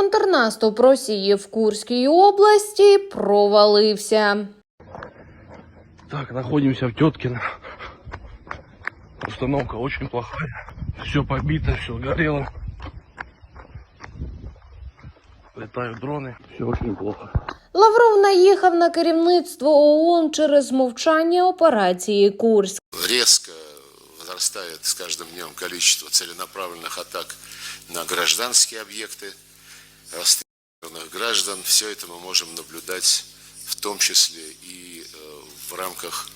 Контрнаступ Росії в Курській області провалився. Так, находимся в Теткино. Установка очень плохая. Все побито, все горело. Летают дроны. Все очень плохо. Лавров наїхав на керівництво ООН через мовчання операції Курськ. резко возрастает с каждым днем количество целенаправленных атак на гражданские объекты, расстрелянных граждан. Все это мы можем наблюдать в том числе и э, в рамках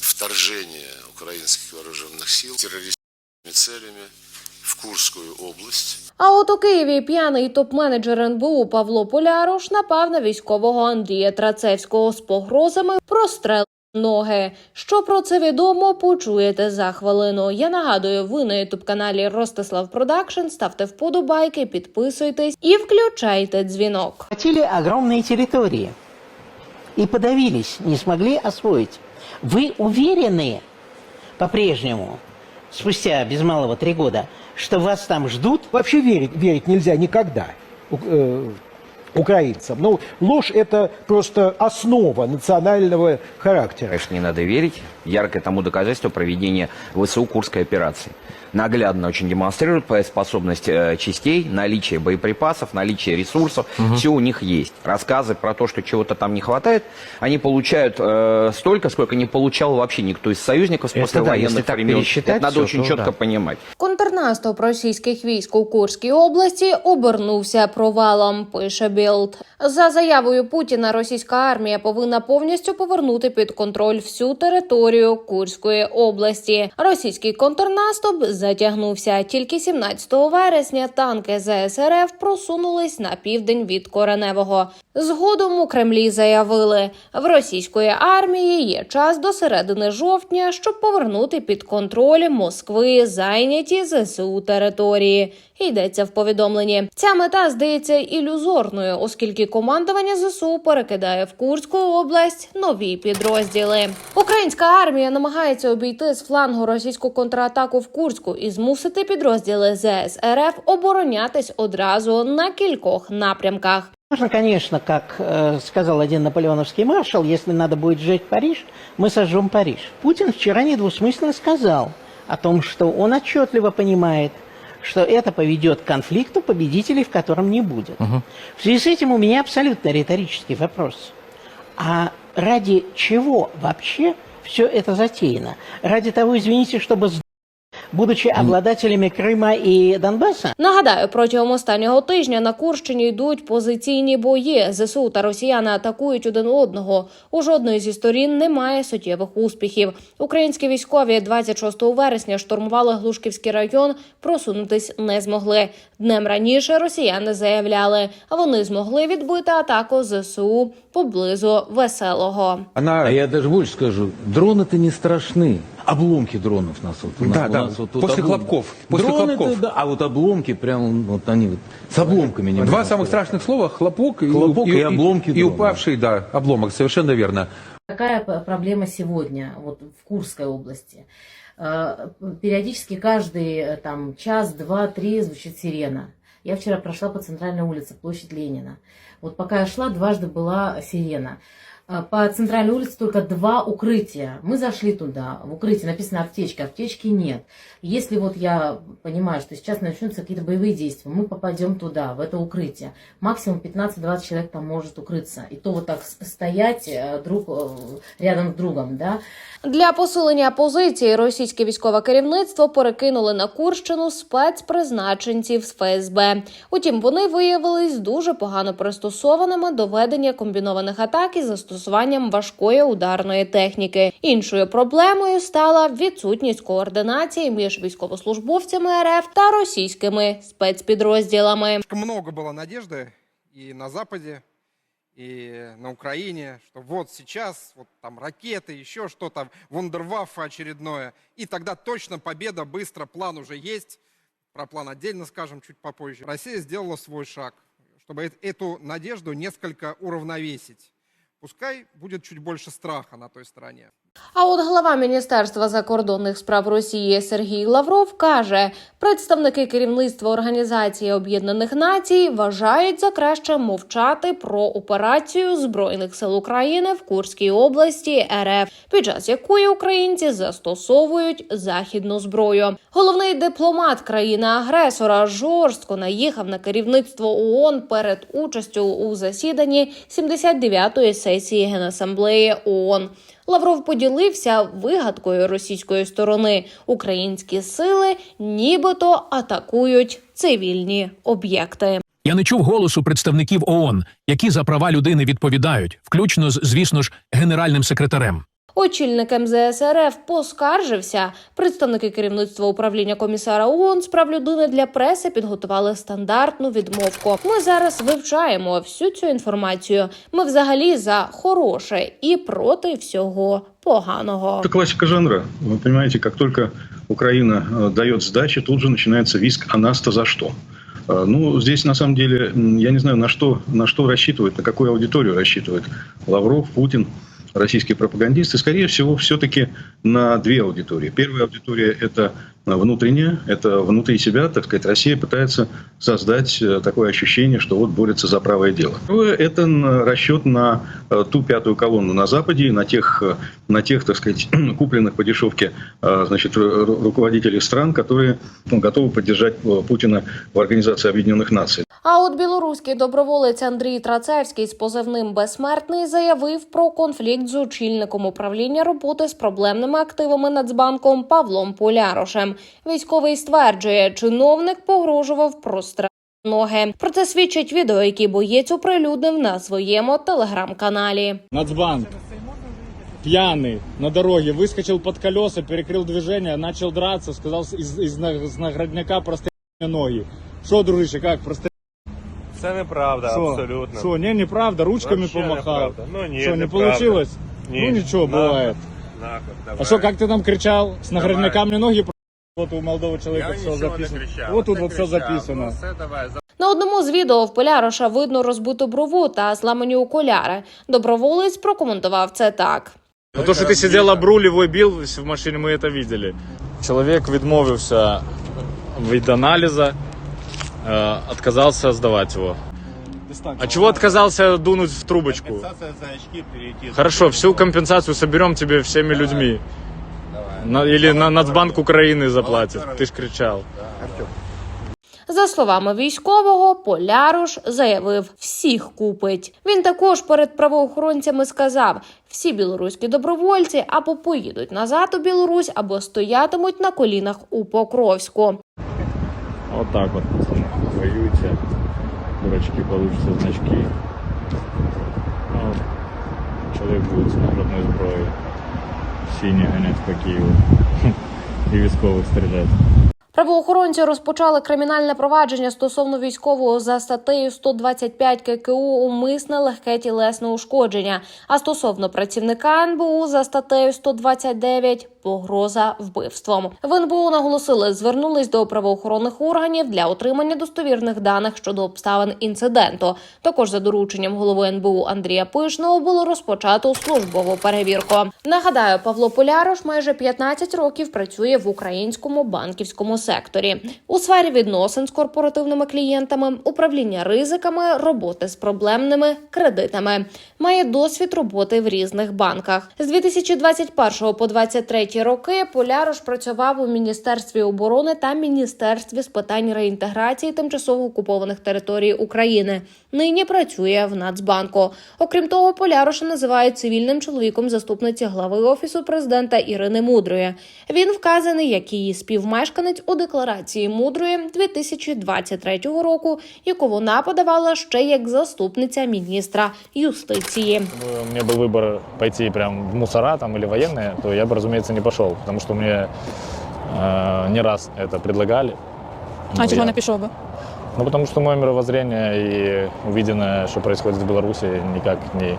вторжения украинских вооруженных сил террористическими целями в Курскую область. А от у Києві п'яний топ-менеджер НБУ Павло Поляруш напав на військового Андрія Трацевського з погрозами прострел ноги. Що про це відомо, почуєте за хвилину. Я нагадую, ви на ютуб каналі Ростислав Продакшн. Ставте вподобайки, підписуйтесь і включайте дзвінок. Хотели огромные территории и подавились, не смогли освоить. Вы уверены по-прежнему, спустя без малого три года, что вас там ждут? Вообще верить, верить нельзя никогда у- э, украинцам. Ну, ложь – это просто основа национального характера. Конечно, не надо верить. Яркое тому доказательство проведения ВСУ Курской операции. Наглядно очень демонстрирует способность э, частей, наличие боеприпасов, наличие ресурсов. Все у них есть. Рассказы про то, что чего-то там не хватает, они получают э, столько, сколько не получал вообще никто из союзников с Это да, так времен. Это надо всё, очень то четко да. понимать. Контрнаступ російських військ у Курській області обернувся провалом. Пише Білд. За заявою Путіна, російська армія повинна повністю повернути під контроль всю територію Курської області. Російський контрнаступ затягнувся. Тільки 17 вересня танки ЗСРФ просунулись на південь від Кореневого. Згодом у Кремлі заявили, в російської армії є час до середини жовтня, щоб повернути під контроль Москви зайняті ЗСУ території. Йдеться в повідомленні. Ця мета здається ілюзорною, оскільки командування ЗСУ перекидає в Курську область нові підрозділи. Українська армія намагається обійти з флангу російську контратаку в Курську і змусити підрозділи ЗС РФ оборонятись одразу на кількох напрямках. Можно, конечно, как э, сказал один наполеоновский маршал, если надо будет сжечь Париж, мы сожжем Париж. Путин вчера недвусмысленно сказал о том, что он отчетливо понимает, что это поведет к конфликту, победителей в котором не будет. В связи с этим у меня абсолютно риторический вопрос. А ради чего вообще все это затеяно? Ради того, извините, чтобы с- будучи обладателями Крыма и Донбасса? Нагадаю, протягом останнього тижня на Курщині йдуть позиційні бої. ЗСУ та росіяни атакують один одного. У жодної зі сторін немає суттєвих успіхів. Українські військові 26 вересня штурмували Глушківський район, просунутись не змогли. Днем раніше росіяни заявляли, вони змогли відбити атаку ЗСУ поблизу веселого. Она, А я даже больше скажу, дроны-то не страшны. Обломки дронов нас вот. у Да, нас- у да, нас вот после облом- хлопков, после Дроны-то, хлопков. да, а вот обломки прям вот они вот с обломками не Два самых страшных слова – хлопок, и- Хлопок и обломки И, дрона. упавший, да, обломок, совершенно верно. Какая проблема сегодня вот в Курской области? Э, Периодически каждый э, там час, два, три звучит сирена. Я вчера прошла по центральной улице, площадь Ленина. Вот пока я шла, дважды была сирена. Э, По центральной улице только два укрытия. Мы зашли туда, в укрытие написано аптечка, аптечки нет. Если вот я понимаю, что сейчас начнутся какие-то боевые действия, мы попадем туда, в это укрытие. Максимум 15-20 человек там может укрыться. И то вот так с- стоять э, друг э, рядом с другом, да, Для посилення позиції російське військове керівництво перекинули на Курщину спецпризначенців з ФСБ. Утім, вони виявились дуже погано пристосованими до ведення комбінованих атак із застосуванням важкої ударної техніки. Іншою проблемою стала відсутність координації між військовослужбовцями РФ та російськими спецпідрозділами. Слишком много было надежды и на Западе, и на Украине, что вот сейчас, вот там ракеты, еще что-то, вундерваффе очередное, и тогда точно победа, быстро, план уже есть, про план отдельно скажем чуть попозже. Россия сделала свой шаг, чтобы эт- эту надежду несколько уравновесить. Пускай будет чуть больше страха на той стороне. А от глава Міністерства закордонних справ Росії Сергій Лавров каже, представники керівництва Організації Об'єднаних Націй вважають за краще мовчати про операцію збройних сил України в Курській області РФ, під час якої українці застосовують західну зброю. Головний дипломат країни-агресора жорстко наїхав на керівництво ООН перед участю у засіданні 79-ї сесії Генасамблеї ООН. Лавров поділився вигадкою російської сторони. Українські сили нібито атакують цивільні об'єкти. Я не чув голосу представників ООН, які за права людини відповідають, включно з, звісно ж, генеральним секретарем. Очільник МЗС РФ поскаржився. Представники керівництва управління комісара ООН з прав людини для преси підготували стандартну відмовку. Ми зараз вивчаємо всю цю інформацію. Ми взагалі за хороше і проти всього поганого. Это классика жанра. Вы понимаете, как только Украина э, дает сдачи, тут же начинается виск «а нас-то за что?». Э, Ну, здесь на самом деле, м, я не знаю, на что, на что рассчитывает, на какую аудиторию рассчитывает Лавров, Путин, российские пропагандисты. Скорее всего, все-таки на две аудитории. Первая аудитория – это внутренняя, это внутри себя, так сказать, Россия пытается создать э, такое ощущение, что вот борется за правое дело. Второе – это н- расчет на э, ту пятую колонну на Западе, на тех, э, на тех, так сказать, купленных по дешевке э, значит, ру- ру- руководителей стран, которые ну, готовы поддержать э, Путина в Организации Объединенных Наций. А от білоруський доброволець Андрій Трацевський з позивним безсмертний заявив про конфлікт з очільником управління роботи з проблемними активами Нацбанком Павлом Полярошем. Військовий стверджує, чиновник погрожував прострелити ноги. Про це свідчить відео, яке боєць оприлюднив на своєму телеграм-каналі. Нацбанк пьяный на дороге выскочил под колеса, перекрыл движение, начал драться, сказал из, из, на- из наградняка прости мне ноги. Что, дружище, как прости? Це неправда, Шо? абсолютно. Что, не, неправда, ручками Вообще помахал. неправда. Ну, ні, Что, не неправда. получилось? Ні. Ну ничего, Нахуй. бывает. Нахуй, давай. А что, как ты там кричал? С Давай. наградняка мне ноги Вот у молодого человека Я все нічого не записано. кричав. Вот тут все кричав. записано. Ну, все, давай, На одному з відео в Поляроша видно розбиту брову та зламані окуляри. Доброволець прокоментував це так. Ну то, що ти руль, его бил в машині, ми це видели. Чоловік відмовився від аналізу, е, відказався здавати його. А чего отказался дунуть в трубочку? Хорошо, всю компенсацию соберем тебе всеми людьми. На, или на Нацбанк Украины заплатит. Ты ж кричал. За словами військового, Поляруш заявив, всіх купить. Він також перед правоохоронцями сказав: всі білоруські добровольці або поїдуть назад у Білорусь, або стоятимуть на колінах у Покровську. Вот так вот, пацаны. Воюйте. Дурачки получатся значки. Ну, человек будет с наградной зброей. ганять по Києву і військових стріляти. Правоохоронці розпочали кримінальне провадження стосовно військового за статтею 125 ККУ умисне легке тілесне ушкодження. А стосовно працівника НБУ за статтею 129 погроза вбивством. В НБУ наголосили, звернулись до правоохоронних органів для отримання достовірних даних щодо обставин інциденту. Також за дорученням голови НБУ Андрія Пишного було розпочато службову перевірку. Нагадаю, Павло Полярош майже 15 років працює в українському банківському секторі у сфері відносин з корпоративними клієнтами, управління ризиками, роботи з проблемними кредитами. Має досвід роботи в різних банках. З 2021 по 2023 роки Полярош працював у міністерстві оборони та міністерстві з питань реінтеграції тимчасово окупованих територій України. Нині працює в Нацбанку. Окрім того, Поляроша називають цивільним чоловіком заступниці глави офісу президента Ірини Мудрої. Він вказаний як її співмешканець у декларації Мудрої 2023 року, яку вона подавала ще як заступниця міністра юстиції. У меня был выбор пойти прям в мусора там или военные, то я бы, разумеется, не пошел, потому что мне э, не раз это предлагали. А чого Я- не пішов би? Ну, потому что мое мировоззрение и увиденное, что происходит в Беларуси, никак не,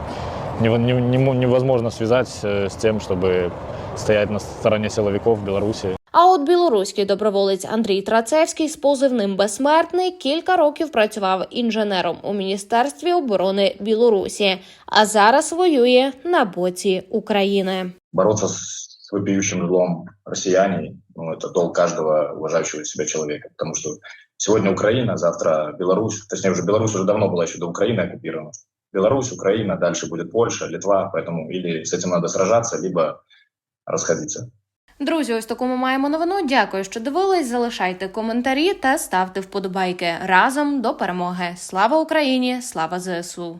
не, не- не мо- невозможно связать э, с тем, чтобы стоять на стороне силовиков в Беларуси. А от білоруський доброволець Андрій Трацевський з позивним безсмертний кілька років працював інженером у міністерстві оборони Білорусі, а зараз воює на боці України. бороться с вопиющим злом россияне, ну, это долг каждого уважающего себя человека. Потому что сегодня Украина, завтра Беларусь, точнее уже Беларусь уже давно была еще до Украины оккупирована. Беларусь, Украина, дальше будет Польша, Литва, поэтому или с этим надо сражаться, либо расходиться. Друзі, ось таку ми маємо новину. Дякую, що дивились. Залишайте коментарі та ставте вподобайки разом до перемоги. Слава Україні! Слава ЗСУ!